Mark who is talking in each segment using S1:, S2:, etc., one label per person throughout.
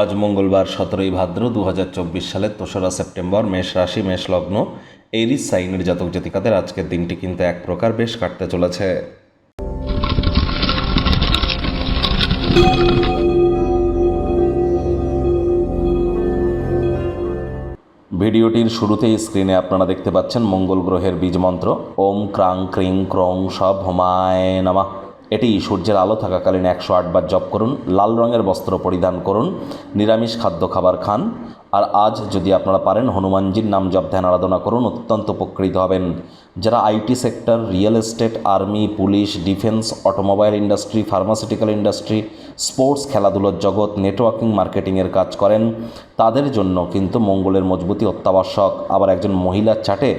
S1: আজ মঙ্গলবার সতেরোই ভাদ্র দু হাজার চব্বিশ সালের তেসরা সেপ্টেম্বর মেষ রাশি, মেষ লগ্ন, এরিস সাইনের জাতক জাতিকাদের আজকের দিনটি কিন্তু এক প্রকার বেশ কাটতে চলেছে। ভিডিওটির শুরুতেই স্ক্রিনে আপনারা দেখতে পাচ্ছেন মঙ্গল গ্রহের বীজ মন্ত্র, ওম ক্রাং ক্রিং ক্রং সব হোমায় নামা। এটি সূর্যের আলো থাকাকালীন একশো আটবার জপ করুন, লাল রঙের বস্ত্র পরিধান করুন, নিরামিষ খাদ্য খাবার খান, আর আজ যদি আপনারা পারেন হনুমানজির নাম জপ, ধ্যান, আরাধনা করুন, অত্যন্ত উপকৃত হবেন। যারা IT sector, real estate, army, police, defence, automobile industry, pharmaceutical industry, sports, খেলাধুলোর জগৎ, নেটওয়ার্কিং, মার্কেটিংয়ের কাজ করেন, তাদের জন্য কিন্তু মঙ্গলের মজবুতি অত্যাবশ্যক। আবার একজন মহিলার চাটে,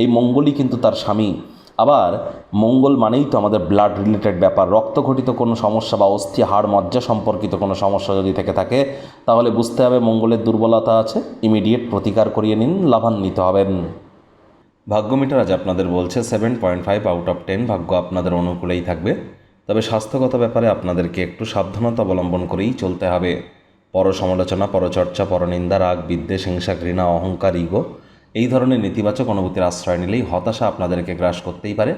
S1: এই মঙ্গলই কিন্তু তার স্বামী। আবার মঙ্গল মানেই তো আমাদের ব্লাড রিলেটেড ব্যাপার রক্তঘটিত কোনো সমস্যা বা অস্থি হাড় মজ্জা সম্পর্কিত কোনো সমস্যা যদি থেকে থাকে, তাহলে বুঝতে হবে মঙ্গলের দুর্বলতা আছে ইমিডিয়েট প্রতিকার করিয়ে নিন, লাভান্বিত হবেন। ভাগ্য মিটার আজ আপনাদের বলছে seven point five out of ten ভাগ্য আপনাদের অনুকূলেই থাকবে। তবে স্বাস্থ্যগত ব্যাপারে আপনাদেরকে একটু সাবধানতা অবলম্বন করেই চলতে হবে। পর সমালোচনা পরচর্চা, পরনিন্দা, রাগ, বিদ্বেষ, হিংসা, ঘৃণা, অহংকার, ইগো এই ধরনের নেতিবাচক অনুভূতির আশ্রয় নিলেই হতাশা আপনাদেরকে গ্রাস করতেই পারে।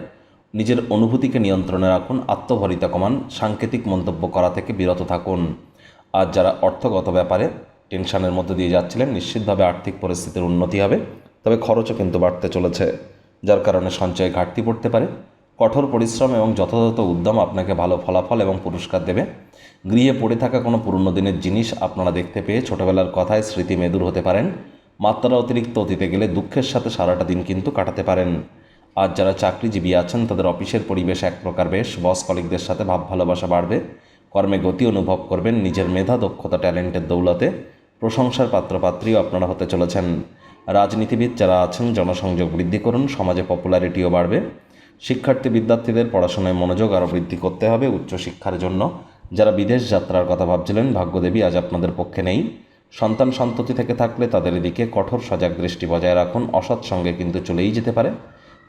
S1: নিজের অনুভূতিকে নিয়ন্ত্রণে রাখুন, আত্মভরিতা কমান, সাংকেতিক মন্তব্য করা থেকে বিরত থাকুন। আর যারা অর্থগত ব্যাপারে টেনশনের মধ্যে দিয়ে যাচ্ছিলেন, নিশ্চিতভাবে আর্থিক পরিস্থিতির উন্নতি হবে, তবে খরচও কিন্তু বাড়তে চলেছে, যার কারণে সঞ্চয়ে ঘাটতি পড়তে পারে। কঠোর পরিশ্রম এবং যথাযথ উদ্যম আপনাকে ভালো ফলাফল এবং পুরস্কার দেবে। গৃহে পড়ে থাকা কোনো পুরনো দিনের জিনিস আপনারা দেখতে পেয়ে ছোটবেলার কথায় স্মৃতি মেদুর হতে পারেন। মাত্রা অতিরিক্ত অতীতে গেলে দুঃখের সাথে সারাটা দিন কিন্তু কাটাতে পারেন। আর যারা চাকরিজীবী আছেন, তাদের অফিসের পরিবেশ এক প্রকার বেশ। বস কলিকদের সাথে ভাব ভালোবাসা বাড়বে। কর্মে গতি অনুভব করবেন নিজের মেধা, দক্ষতা, ট্যালেন্টের দৌলতে। প্রশংসার পাত্রপাত্রীও আপনারা হতে চলেছেন। রাজনীতিবিদ যারা আছেন, জনসংযোগ বৃদ্ধি করুন, সমাজে পপুলারিটিও বাড়বে। শিক্ষার্থী বিদ্যার্থীদের পড়াশোনায় মনোযোগ আরও বৃদ্ধি করতে হবে উচ্চশিক্ষার জন্য। যারা বিদেশ যাত্রার কথা ভাবছিলেন, ভাগ্যদেবী আজ আপনাদের পক্ষে নেই। সন্তান সন্ততি থেকে থাকলে তাদের দিকে কঠোর সজাগ দৃষ্টি বজায় রাখুন। অসৎ সঙ্গে কিন্তু চলেই যেতে পারে।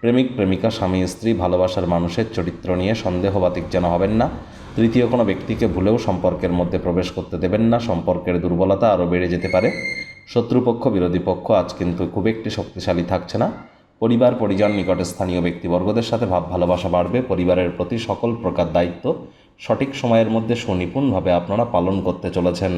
S1: প্রেমিক, প্রেমিকা, স্বামী, স্ত্রী ভালোবাসার মানুষের চরিত্র নিয়ে সন্দেহবাতিক যেন হবেন না। তৃতীয় কোনো ব্যক্তিকে ভুলেও সম্পর্কের মধ্যে প্রবেশ করতে দেবেন না। সম্পর্কের দুর্বলতা আরও বেড়ে যেতে পারে। শত্রুপক্ষ, বিরোধী পক্ষ আজ কিন্তু খুব একটি শক্তিশালী থাকছে না। পরিবার, পরিজন, নিকটে স্থানীয় ব্যক্তিবর্গদের সাথে ভাব ভালোবাসা বাড়বে। পরিবারের প্রতি সকল প্রকার দায়িত্ব সঠিক সময়ের মধ্যে সুনিপুণভাবে আপনারা পালন করতে চলেছেন।